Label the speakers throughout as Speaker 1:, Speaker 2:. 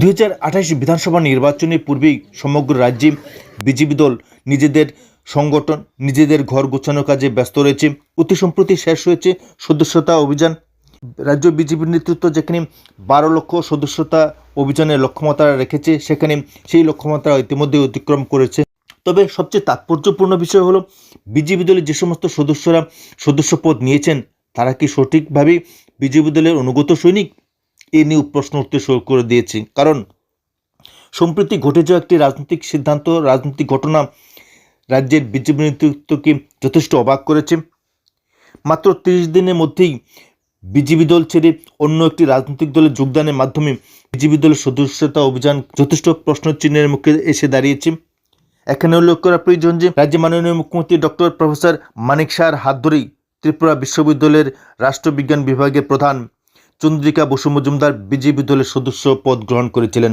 Speaker 1: দুই হাজার আঠাশ বিধানসভা নির্বাচনের পূর্বেই সমগ্র রাজ্যে বিজেপি দল নিজেদের সংগঠন, নিজেদের ঘর গোছানোর কাজে ব্যস্ত রয়েছে। অতি সম্প্রতি শেষ হয়েছে সদস্যতা অভিযান। রাজ্য বিজেপির নেতৃত্ব যেখানে বারো লক্ষ সদস্যতা অভিযানের লক্ষ্যমাত্রা রেখেছে, সেখানে সেই লক্ষ্যমাত্রা ইতিমধ্যে অতিক্রম করেছে। তবে সবচেয়ে তাৎপর্যপূর্ণ বিষয় হলো, বিজেপি দলের যে সমস্ত সদস্যরা সদস্যপদ নিয়েছেন, তারা কি সঠিকভাবে বিজেপি দলের অনুগত সৈনিক? এ নিয়ে প্রশ্ন উঠতে শুরু করে দিয়েছে। কারণ সম্প্রতি ঘটে যাওয়া একটি রাজনৈতিক সিদ্ধান্ত, রাজনৈতিক ঘটনা রাজ্যের বিজেপি নেতৃত্বকে যথেষ্ট অবাক করেছে। মাত্র তিরিশ দিনের মধ্যেই বিজেপি দল ছেড়ে অন্য একটি রাজনৈতিক দলে যোগদানের মাধ্যমে বিজেপি দলের সদস্যতা অভিযান যথেষ্ট প্রশ্নচিহ্নের মুখে এসে দাঁড়িয়েছে। এখানে উল্লেখ করা প্রয়োজন যে রাজ্যের মাননীয় মুখ্যমন্ত্রী ডক্টর প্রফেসর মানিক শাহর হাত ধরেই ত্রিপুরা বিশ্ববিদ্যালয়ের রাষ্ট্রবিজ্ঞান বিভাগের প্রধান চন্দ্রিকা বসু মজুমদার বিজেপি দলের সদস্য পদ গ্রহণ করেছিলেন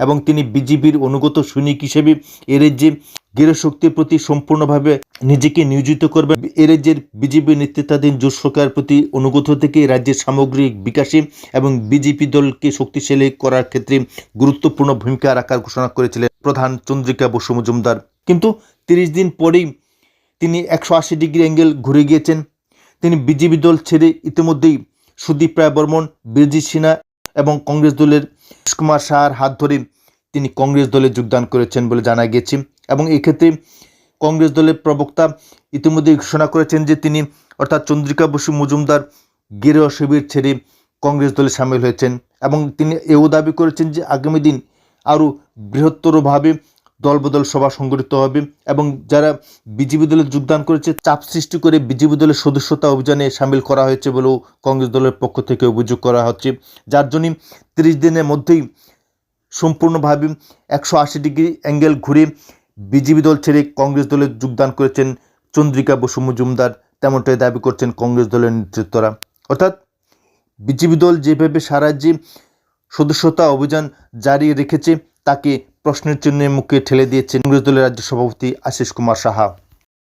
Speaker 1: এবং তিনি বিজেপির অনুগত সৈনিক হিসেবে এ রাজ্যে গৃহশক্তির প্রতি সম্পূর্ণভাবে নিজেকে নিয়োজিত করবেন। এ রাজ্যের বিজেপি নেতৃত্বাধীন জোট সরকার প্রতি অনুগত থেকে রাজ্যের সামগ্রিক বিকাশে এবং বিজেপি দলকে শক্তিশালী করার ক্ষেত্রে গুরুত্বপূর্ণ ভূমিকা রাখার ঘোষণা করেছিলেন প্রধান চন্দ্রিকা বসু মজুমদার। কিন্তু তিরিশ দিন পরেই তিনি একশো আশি ডিগ্রি অ্যাঙ্গেল ঘুরে গিয়েছেন। তিনি বিজেপি দল ছেড়ে ইতিমধ্যেই সুদীপ রায় বর্মন, বীরজিৎ সিনহা এবং কংগ্রেস দলের কুমার শাহর হাত ধরে তিনি কংগ্রেস দলে যোগদান করেছেন বলে জানা গেছে এবং এক্ষেত্রে কংগ্রেস দলের প্রবক্তা ইতিমধ্যে ঘোষণা করেছেন যে তিনি অর্থাৎ চন্দ্রিকা বসু মজুমদার গেরুয়া শিবির ছেড়ে কংগ্রেস দলে সামিল হয়েছেন এবং তিনি এও দাবি করেছেন যে আগামী দিন আরও বৃহত্তরভাবে দলবদল সভা সংগঠিত হবে এবং যারা বিজেপি দলে যোগদান করেছে, চাপ সৃষ্টি করে বিজেপি দলের সদস্যতা অভিযানে সামিল করা হয়েছে বলেও কংগ্রেস দলের পক্ষ থেকে অভিযোগ করা হচ্ছে। যার জন্যই তিরিশ দিনের মধ্যেই সম্পূর্ণভাবে একশো আশি ডিগ্রি অ্যাঙ্গেল ঘুরে বিজেপি দল ছেড়ে কংগ্রেস দলে যোগদান করেছেন চন্দ্রিকা বসু মজুমদার, তেমনটাই দাবি করছেন কংগ্রেস দলের নেতৃত্বরা। অর্থাৎ বিজেপি দল যেভাবে সারা রাজ্যে সদস্যতা অভিযান জারি রেখেছে, তাকে প্রশ্নের চিহ্নে মুখে ঠেলে দিয়েছেন কংগ্রেস দলের রাজ্য সভাপতি আশিস কুমার সাহা।